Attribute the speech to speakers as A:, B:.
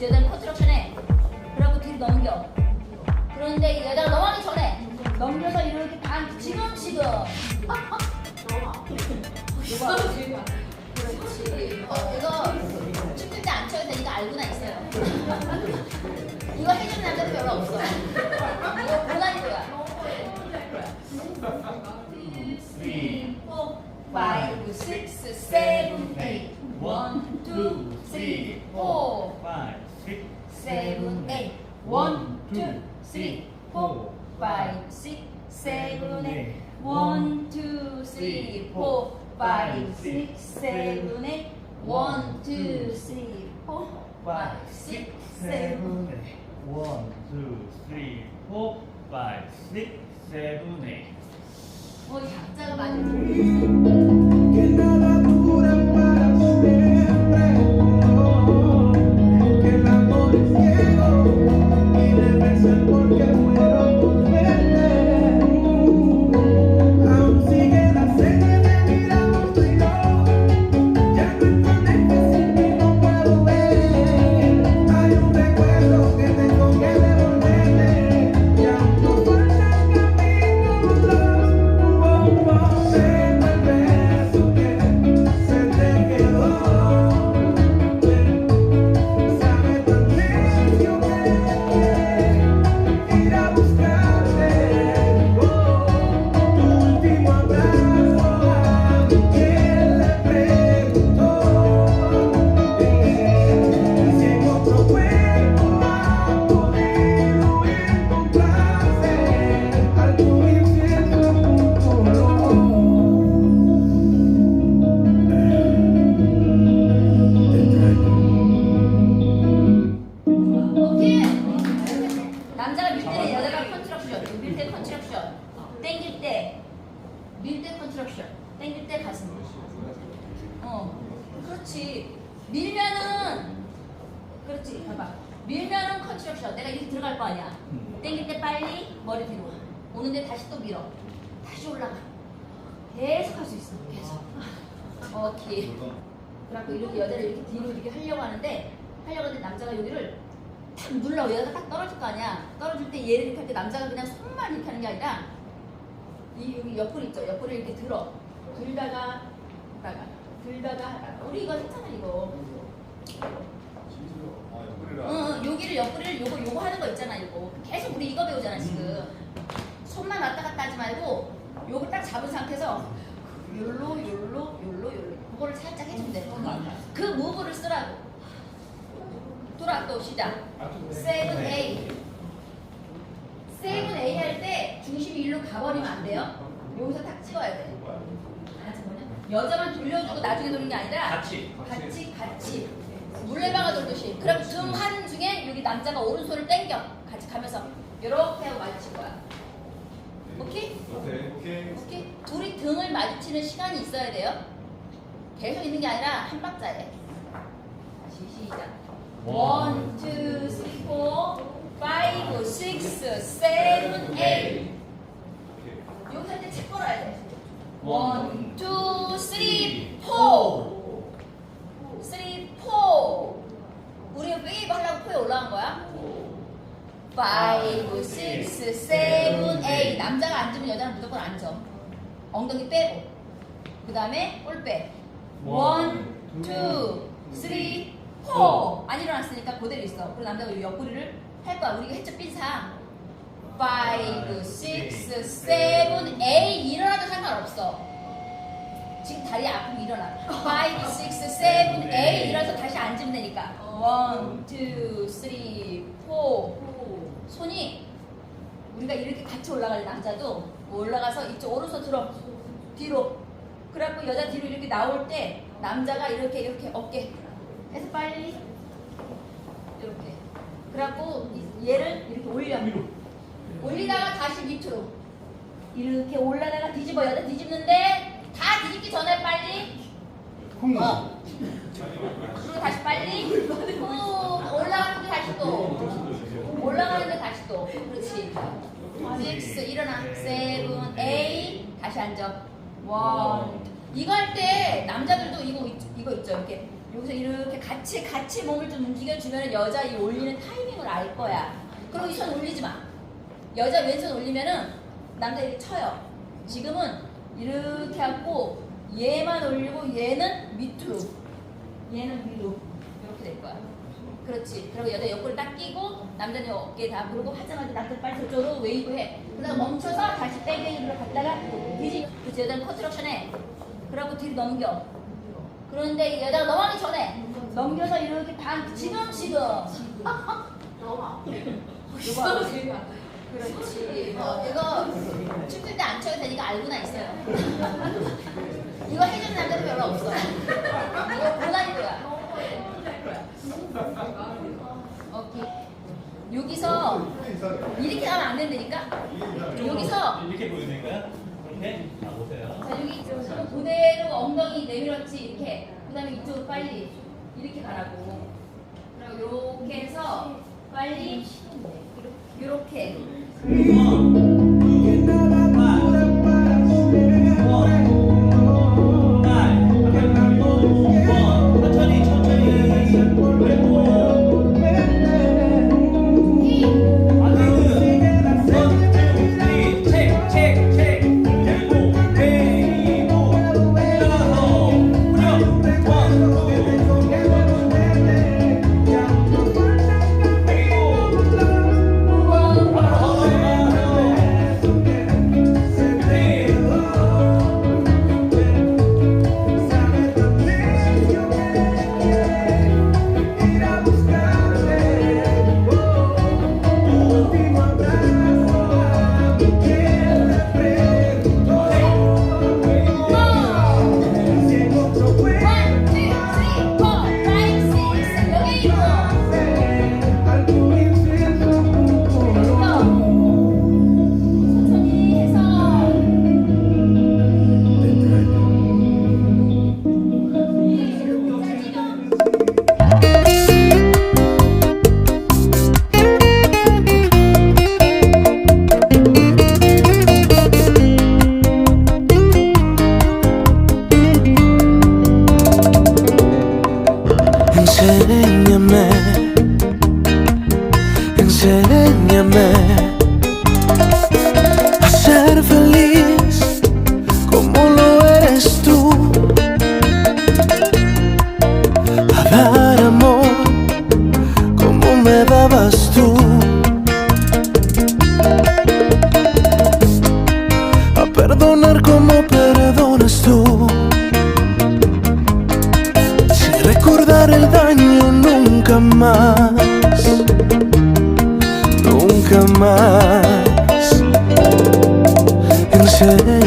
A: 여자는 컨트럭션에. 그래갖고 뒤로 넘겨. 그런데 이 여자가 넘어가기 전에 넘겨서 이렇게 반 지금 지금. 그렇지. 어, 이거 춤출 때안 쳐도 되니까 알고나 있어요. 이거 해주는 남자도 별로 없어. 이거 고난이도야.
B: three,
A: five, six, seven, eight. One, two, three, four,
B: five, six,
A: seven, eight. One, two, three, four, five, six, seven, eight. One, two, three, four, five, six, seven, eight. One, two, three, four, five, six, seven, eight.
B: One, two, three, four, five, six, seven, eight.
A: 어, 이 박자가 맞아.
C: Que nada
A: 컨트럭션, 땡길 때 가슴. 어, 그렇지. 밀면은, 그렇지. 봐봐. 밀면은 컨트럭션. 내가 이렇게 들어갈 거 아니야. 땡길 때 빨리 머리 뒤로 가. 오는데 다시 또 밀어. 다시 올라가. 계속 할 수 있어. 계속. 오케이. 그래갖고 이렇게 여자를 이렇게 뒤로 이렇게 하려고 하는데 하려고 하는데 남자가 여기를 탁 눌러 여자가 딱 떨어질 거 아니야 떨어질 때 얘를 이렇게 할 때 남자가 그냥 손만 이렇게 하는 게 아니라 이 여기 옆구리 있죠? 옆구리를 이렇게 들어. 들다가 하다가. 들다가 하다가. 우리 이거 했잖아 이거. 응 여기를 옆구리를 요거 요거 하는 거 있잖아 이거. 계속 우리 이거 배우잖아 지금. 손만 왔다 갔다 하지 말고 요거 딱 잡은 상태에서 요로 요로 요로 요로. 그거를 살짝 해주면 돼 그 무브를 쓰라고. 돌아 또 시작. 세븐 에이 세븐 에이 할때 중심이 일로 가버리면 안 돼요? 여기서 딱 찍어야 돼. 같이 뭐냐? 여자만 돌려주고 나중에 도는 게 아니라
B: 같이.
A: 같이 같이. 물레방아 돌듯이. 그럼 등 하는 중에 여기 남자가 오른손을 당겨. 같이 가면서. 이렇게 하고 마주칠 거야. 오케이?
D: 오케이. 오케이?
A: 오케이? 둘이 등을 마주치는 시간이 있어야 돼요? 계속 있는 게 아니라 한 박자에. 다시 시작 원, 투, 쓰리, 포, 파이브, 식스, 세븐, 에잇 여기서 이제 책 걸어야 돼 원, 투, 쓰리, 포 쓰리, 포 우리가 웨이브 하려고 포에 올라간 거야? 파이브, 식스, 세븐, 에잇 남자가 앉으면 여자는 무조건 앉아 엉덩이 빼고 그 다음에 볼 빼. 원, 투, 쓰리, 포. 안 일어났으니까 그대로 있어. 그리고 남자가 이 옆구리를 할 거야. 우리가 했죠 삔상. 파이브, 식스, 세븐, 에잇 일어나도 상관없어. 지금 다리 아프면 일어나. 파이브, 식스, 세븐, 에잇 일어나서 다시 앉으면 되니까. 원, 투, 쓰리, 포. 손이 우리가 이렇게 같이 올라갈 남자도 올라가서 이쪽 오른손 들어 뒤로 그래갖고 여자 뒤로 이렇게 나올 때 남자가 이렇게 이렇게 어깨 해서 빨리 그래갖고 이- 얘를 이렇게 올려 올리다가 다시 밑으로. 이렇게 올라다가 뒤집어 여자 뒤집는데 다 뒤집기 전에 빨리. 어. 그리고 다시 빨리. 후 올라가는데 다시 또. 올라가는데 다시 또. 그렇지. 6 일어나. 7 8 다시 앉아. 원. 이거 할 때 남자들도 이거 있- 이거 있죠 이렇게 여기서 이렇게 같이 같이 몸을 좀 움직여주면 여자 이 올리는 타이밍을 알 거야. 그리고 이 손 올리지 마. 여자 왼손 올리면은 남자 이렇게 쳐요. 지금은 이렇게 하고 얘만 올리고 얘는 밑으로, 얘는 위로 이렇게 될 거야. 그렇지. 그리고 여자 옆구리 딱 끼고 남자는 어깨 다 그러고 하자마자 남자 빨리 저쪽으로 웨이브 해. 그다음 멈춰서 다시 백웨이브로 갔다가 뒤지. 그치 여자는 컨트럭션 해. 그러고 뒤로 넘겨. 그런데 여자가 넘어가기 전에 넘겨서 이렇게 반 지금 지금. 이거 그렇지. 어, 이거 춤출 때 안 춰도 되니까 알고나 있어요. 이거 해주는 남자도 별로 없어. 이거 고난이도야. 오케이. 여기서 이렇게 가면 안 된다니까? 여기서
B: 이렇게 거야? 이렇게? 자, 보세요.
A: 자 여기 지금 그대로 엉덩이 내밀었지 이렇게 그 다음에 이쪽으로 빨리 이렇게 가라고 그리고 이렇게 해서 빨리 이렇게
C: a
D: Enséñame